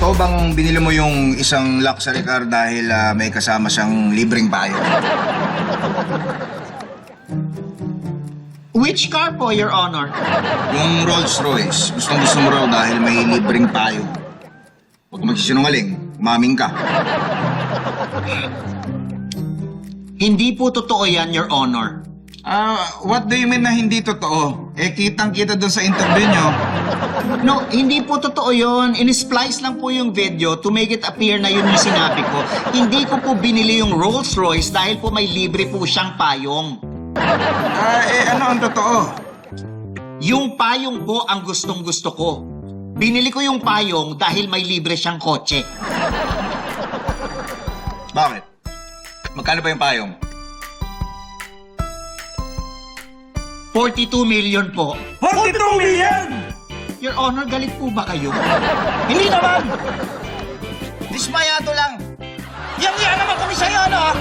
Totoo bang binili mo yung isang luxury car dahil ah, may kasama siyang libreng payo? Which car po, Your Honor? Yung Rolls Royce, gustong gusto mo raw dahil may libreng payo. Huwag magsisinungaling, umaming ka. Hindi po totoo yan, Your Honor. Ah, what do you mean na hindi totoo? Eh, kitang-kita doon sa interview nyo. No, hindi po totoo yon. In-splice lang po yung video to make it appear na yun yung sinabi ko. Hindi ko po binili yung Rolls Royce dahil po may libre po siyang payong. Ah, eh, ano ang totoo? Yung payong po ang gustong gusto ko. Binili ko yung payong dahil may libre siyang kotse. Bakit? Magkano ba yung payong? 42 million po. 42 million? Your Honor, galit po ba kayo? Hindi naman! Dismayato lang. Yang-iya naman kami sa'yo, no? Ah?